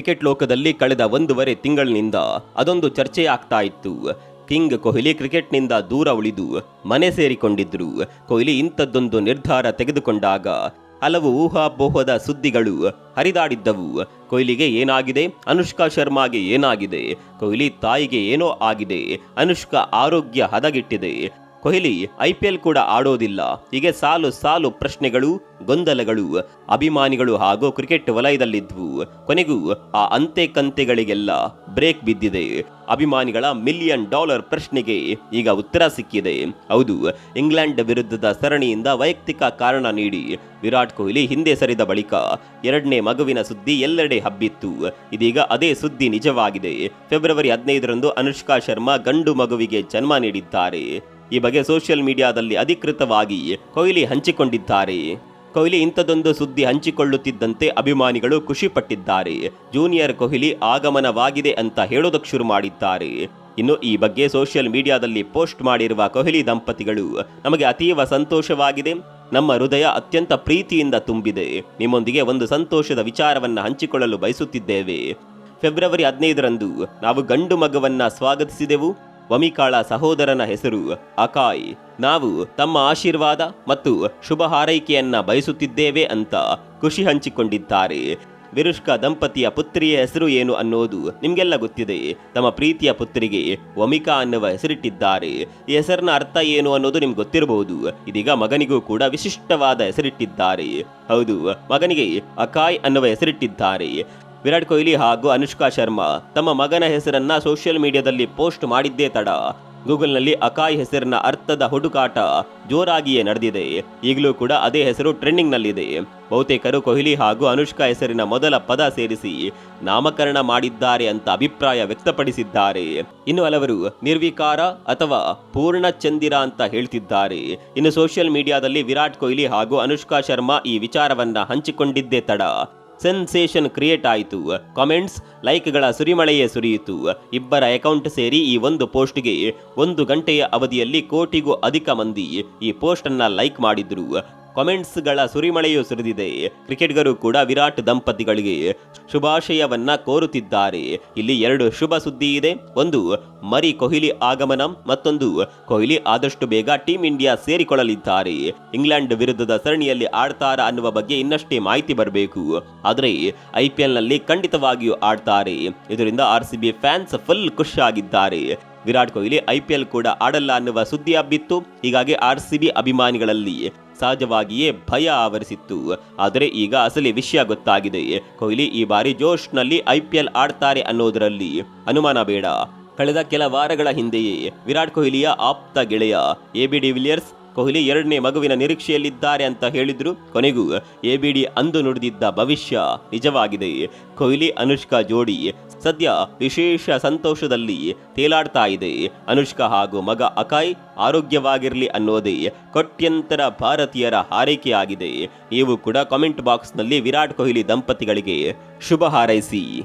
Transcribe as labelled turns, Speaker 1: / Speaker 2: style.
Speaker 1: Cricket ಲೋಕದಲ್ಲಿ ಕಳೆದ ಒಂದೂವರೆ ತಿಂಗಳಿನಿಂದ ಅದೊಂದು ಚರ್ಚೆಯಾಗ್ತಾ ಇತ್ತು. ಕಿಂಗ್ ಕೊಹ್ಲಿ ಕ್ರಿಕೆಟ್ನಿಂದ ದೂರ ಉಳಿದು ಮನೆ ಸೇರಿಕೊಂಡಿದ್ರು. ಕೊಹ್ಲಿ ಇಂಥದ್ದೊಂದು ನಿರ್ಧಾರ ತೆಗೆದುಕೊಂಡಾಗ ಹಲವು ಊಹಾಪೋಹದ ಸುದ್ದಿಗಳು ಹರಿದಾಡಿದ್ದವು. ಕೊಹ್ಲಿಗೆ ಏನಾಗಿದೆ? ಅನುಷ್ಕಾ ಶರ್ಮಾಗೆ ಏನಾಗಿದೆ? ಕೊಹ್ಲಿ ತಾಯಿಗೆ ಏನೋ ಆಗಿದೆ? ಅನುಷ್ಕಾ ಆರೋಗ್ಯ ಹದಗೆಟ್ಟಿದೆ. ಕೊಹ್ಲಿ ಐಪಿಎಲ್ ಕೂಡ ಆಡೋದಿಲ್ಲ. ಹೀಗೆ ಸಾಲು ಸಾಲು ಪ್ರಶ್ನೆಗಳು, ಗೊಂದಲಗಳು, ಅಭಿಮಾನಿಗಳು ಹಾಗೂ ಕ್ರಿಕೆಟ್ ವಲಯದಲ್ಲಿದ್ವು. ಕೊನೆಗೂ ಆ ಅಂತೆ ಕಂತೆಗಳಿಗೆಲ್ಲ ಬ್ರೇಕ್ ಬಿದ್ದಿದೆ. ಅಭಿಮಾನಿಗಳ ಮಿಲಿಯನ್ ಡಾಲರ್ ಪ್ರಶ್ನೆಗೆ ಈಗ ಉತ್ತರ ಸಿಕ್ಕಿದೆ. ಹೌದು, ಇಂಗ್ಲೆಂಡ್ ವಿರುದ್ಧದ ಸರಣಿಯಿಂದ ವೈಯಕ್ತಿಕ ಕಾರಣ ನೀಡಿ ವಿರಾಟ್ ಕೊಹ್ಲಿ ಹಿಂದೆ ಸರಿದ ಬಳಿಕ ಎರಡನೇ ಮಗುವಿನ ಸುದ್ದಿ ಎಲ್ಲೆಡೆ ಹಬ್ಬಿತ್ತು. ಇದೀಗ ಅದೇ ಸುದ್ದಿ ನಿಜವಾಗಿದೆ. ಫೆಬ್ರವರಿ ಹದಿನೈದರಂದು ಅನುಷ್ಕಾ ಶರ್ಮಾ ಗಂಡು ಮಗುವಿಗೆ ಜನ್ಮ ನೀಡಿದ್ದಾರೆ. ಈ ಬಗ್ಗೆ ಸೋಷಿಯಲ್ ಮೀಡಿಯಾದಲ್ಲಿ ಅಧಿಕೃತವಾಗಿ ಕೊಹ್ಲಿ ಹಂಚಿಕೊಂಡಿದ್ದಾರೆ. ಕೊಹ್ಲಿ ಇಂಥದೊಂದು ಸುದ್ದಿ ಹಂಚಿಕೊಳ್ಳುತ್ತಿದ್ದಂತೆ ಅಭಿಮಾನಿಗಳು ಖುಷಿಪಟ್ಟಿದ್ದಾರೆ. ಜೂನಿಯರ್ ಕೊಹ್ಲಿ ಆಗಮನವಾಗಿದೆ ಅಂತ ಹೇಳೋದಕ್ಕೆ ಶುರು ಮಾಡಿದ್ದಾರೆ. ಇನ್ನು ಈ ಬಗ್ಗೆ ಸೋಷಿಯಲ್ ಮೀಡಿಯಾದಲ್ಲಿ ಪೋಸ್ಟ್ ಮಾಡಿರುವ ಕೊಹ್ಲಿ ದಂಪತಿಗಳು, ನಮಗೆ ಅತೀವ ಸಂತೋಷವಾಗಿದೆ. ನಮ್ಮ ಹೃದಯ ಅತ್ಯಂತ ಪ್ರೀತಿಯಿಂದ ತುಂಬಿದೆ. ನಿಮ್ಮೊಂದಿಗೆ ಒಂದು ಸಂತೋಷದ ವಿಚಾರವನ್ನು ಹಂಚಿಕೊಳ್ಳಲು ಬಯಸುತ್ತಿದ್ದೇವೆ. ಫೆಬ್ರವರಿ ಹದಿನೈದರಂದು ನಾವು ಗಂಡು ಮಗುವನ್ನ ಸ್ವಾಗತಿಸಿದೆವು. ವಮಿಕಾಳ ಸಹೋದರನ ಹೆಸರು ಅಕಾಯ್. ನಾವು ತಮ್ಮ ಆಶೀರ್ವಾದ ಮತ್ತು ಶುಭ ಹಾರೈಕೆಯನ್ನ ಬಯಸುತ್ತಿದ್ದೇವೆ ಅಂತ ಖುಷಿ ಹಂಚಿಕೊಂಡಿದ್ದಾರೆ. ವಿರುಷ್ಕ ದಂಪತಿಯ ಪುತ್ರಿಯ ಹೆಸರು ಏನು ಅನ್ನೋದು ನಿಮ್ಗೆಲ್ಲ ಗೊತ್ತಿದೆ. ತಮ್ಮ ಪ್ರೀತಿಯ ಪುತ್ರಿಗೆ ವಮಿಕಾ ಅನ್ನುವ ಹೆಸರಿಟ್ಟಿದ್ದಾರೆ. ಈ ಹೆಸರಿನ ಅರ್ಥ ಏನು ಅನ್ನೋದು ನಿಮ್ಗೆ ಗೊತ್ತಿರಬಹುದು. ಇದೀಗ ಮಗನಿಗೂ ಕೂಡ ವಿಶಿಷ್ಟವಾದ ಹೆಸರಿಟ್ಟಿದ್ದಾರೆ. ಹೌದು, ಮಗನಿಗೆ ಅಕಾಯ್ ಅನ್ನುವ ಹೆಸರಿಟ್ಟಿದ್ದಾರೆ. ವಿರಾಟ್ ಕೊಹ್ಲಿ ಹಾಗೂ ಅನುಷ್ಕಾ ಶರ್ಮಾ ತಮ್ಮ ಮಗನ ಹೆಸರನ್ನ ಸೋಷಿಯಲ್ ಮೀಡಿಯಾದಲ್ಲಿ ಪೋಸ್ಟ್ ಮಾಡಿದ್ದೇ ತಡ. ಗೂಗಲ್ನಲ್ಲಿ ಅಕಾಯ್ ಹೆಸರಿನ ಅರ್ಥದ ಹುಡುಕಾಟ ಜೋರಾಗಿಯೇ ನಡೆದಿದೆ. ಈಗಲೂ ಕೂಡ ಅದೇ ಹೆಸರು ಟ್ರೆಂಡಿಂಗ್ನಲ್ಲಿದೆ. ಬಹುತೇಕರು ಕೊಹ್ಲಿ ಹಾಗೂ ಅನುಷ್ಕಾ ಹೆಸರಿನ ಮೊದಲ ಪದ ಸೇರಿಸಿ ನಾಮಕರಣ ಮಾಡಿದ್ದಾರೆ ಅಂತ ಅಭಿಪ್ರಾಯ ವ್ಯಕ್ತಪಡಿಸಿದ್ದಾರೆ. ಇನ್ನು ಹಲವರು, ನಿರ್ವಿಕಾರ ಅಥವಾ ಪೂರ್ಣ ಚಂದಿರ ಅಂತ ಹೇಳ್ತಿದ್ದಾರೆ. ಇನ್ನು ಸೋಷಿಯಲ್ ಮೀಡಿಯಾದಲ್ಲಿ ವಿರಾಟ್ ಕೊಹ್ಲಿ ಹಾಗೂ ಅನುಷ್ಕಾ ಶರ್ಮಾ ಈ ವಿಚಾರವನ್ನ ಹಂಚಿಕೊಂಡಿದ್ದೇ ತಡ. ಸೆನ್ಸೇಷನ್ ಕ್ರಿಯೇಟ್ ಆಯಿತು. ಕಾಮೆಂಟ್ಸ್, ಲೈಕ್ಗಳ ಸುರಿಮಳೆಯೇ ಸುರಿಯಿತು. ಇಬ್ಬರ ಅಕೌಂಟ್ ಸೇರಿ ಈ ಒಂದು ಪೋಸ್ಟ್ಗೆ ಒಂದು ಗಂಟೆಯ ಅವಧಿಯಲ್ಲಿ ಕೋಟಿಗೂ ಅಧಿಕ ಮಂದಿ ಈ ಪೋಸ್ಟ್ ಅನ್ನ ಲೈಕ್ ಮಾಡಿದ್ರು. ಕಾಮೆಂಟ್ಸ್ಗಳ ಸುರಿಮಳೆಯೂ ಸುರಿದಿದೆ. ಕ್ರಿಕೆಟ್ಗರು ಕೂಡ ವಿರಾಟ್ ದಂಪತಿಗಳಿಗೆ ಶುಭಾಶಯವನ್ನ ಕೋರುತ್ತಿದ್ದಾರೆ. ಇಲ್ಲಿ ಎರಡು ಶುಭ ಸುದ್ದಿ ಇದೆ. ಒಂದು, ಮರಿ ಕೊಹ್ಲಿ ಆಗಮನ, ಮತ್ತೊಂದು, ಕೊಹ್ಲಿ ಆದಷ್ಟು ಬೇಗ ಟೀಂ ಇಂಡಿಯಾ ಸೇರಿಕೊಳ್ಳಲಿದ್ದಾರೆ. ಇಂಗ್ಲೆಂಡ್ ವಿರುದ್ಧದ ಸರಣಿಯಲ್ಲಿ ಆಡ್ತಾರ ಅನ್ನುವ ಬಗ್ಗೆ ಇನ್ನಷ್ಟೇ ಮಾಹಿತಿ ಬರಬೇಕು. ಆದರೆ ಐಪಿಎಲ್ನಲ್ಲಿ ಖಂಡಿತವಾಗಿಯೂ ಆಡ್ತಾರೆ. ಇದರಿಂದ ಆರ್ ಸಿ ಫ್ಯಾನ್ಸ್ ಫುಲ್ ಖುಷಿಯಾಗಿದ್ದಾರೆ. ವಿರಾಟ್ ಕೊಹ್ಲಿ ಐಪಿಎಲ್ ಕೂಡ ಆಡಲ್ಲ ಅನ್ನುವ ಸುದ್ದಿ ಹಬ್ಬಿತ್ತು. ಹೀಗಾಗಿ ಆರ್ ಸಿ ಬಿ ಅಭಿಮಾನಿಗಳಲ್ಲಿ ಸಹಜವಾಗಿಯೇ ಭಯ ಆವರಿಸಿತ್ತು. ಆದರೆ ಈಗ ಅಸಲಿ ವಿಷಯ ಗೊತ್ತಾಗಿದೆ. ಕೊಹ್ಲಿ ಈ ಬಾರಿ ಜೋಶ್ನಲ್ಲಿ ಐಪಿಎಲ್ ಆಡ್ತಾರೆ ಅನ್ನೋದರಲ್ಲಿ ಅನುಮಾನ ಬೇಡ. ಕಳೆದ ಕೆಲ ವಾರಗಳ ಹಿಂದೆಯೇ ವಿರಾಟ್ ಕೊಹ್ಲಿಯ ಆಪ್ತ ಗೆಳೆಯ ಎ ಬಿ ಡಿವಿಲಿಯರ್ಸ್ ಕೊಹ್ಲಿ ಎರಡನೇ ಮಗುವಿನ ನಿರೀಕ್ಷೆಯಲ್ಲಿದ್ದಾರೆ ಅಂತ ಹೇಳಿದ್ರು. ಕೊನೆಗೂ ಎ ಬಿ ಅಂದು ನುಡಿದಿದ್ದ ಭವಿಷ್ಯ ನಿಜವಾಗಿದೆ. ಕೊಹ್ಲಿ, ಅನುಷ್ಕಾ ಜೋಡಿ ಸದ್ಯ ವಿಶೇಷ ಸಂತೋಷದಲ್ಲಿ ತೇಲಾಡ್ತಾ ಇದೆ. ಅನುಷ್ಕಾ ಹಾಗೂ ಮಗ ಅಕಾಯ್ ಆರೋಗ್ಯವಾಗಿರಲಿ ಅನ್ನೋದೇ ಕೋಟ್ಯಂತರ ಭಾರತೀಯರ ಹಾರೈಕೆಯಾಗಿದೆ. ನೀವು ಕೂಡ ಕಾಮೆಂಟ್ ಬಾಕ್ಸ್ನಲ್ಲಿ ವಿರಾಟ್ ಕೊಹ್ಲಿ ದಂಪತಿಗಳಿಗೆ ಶುಭ ಹಾರೈಸಿ.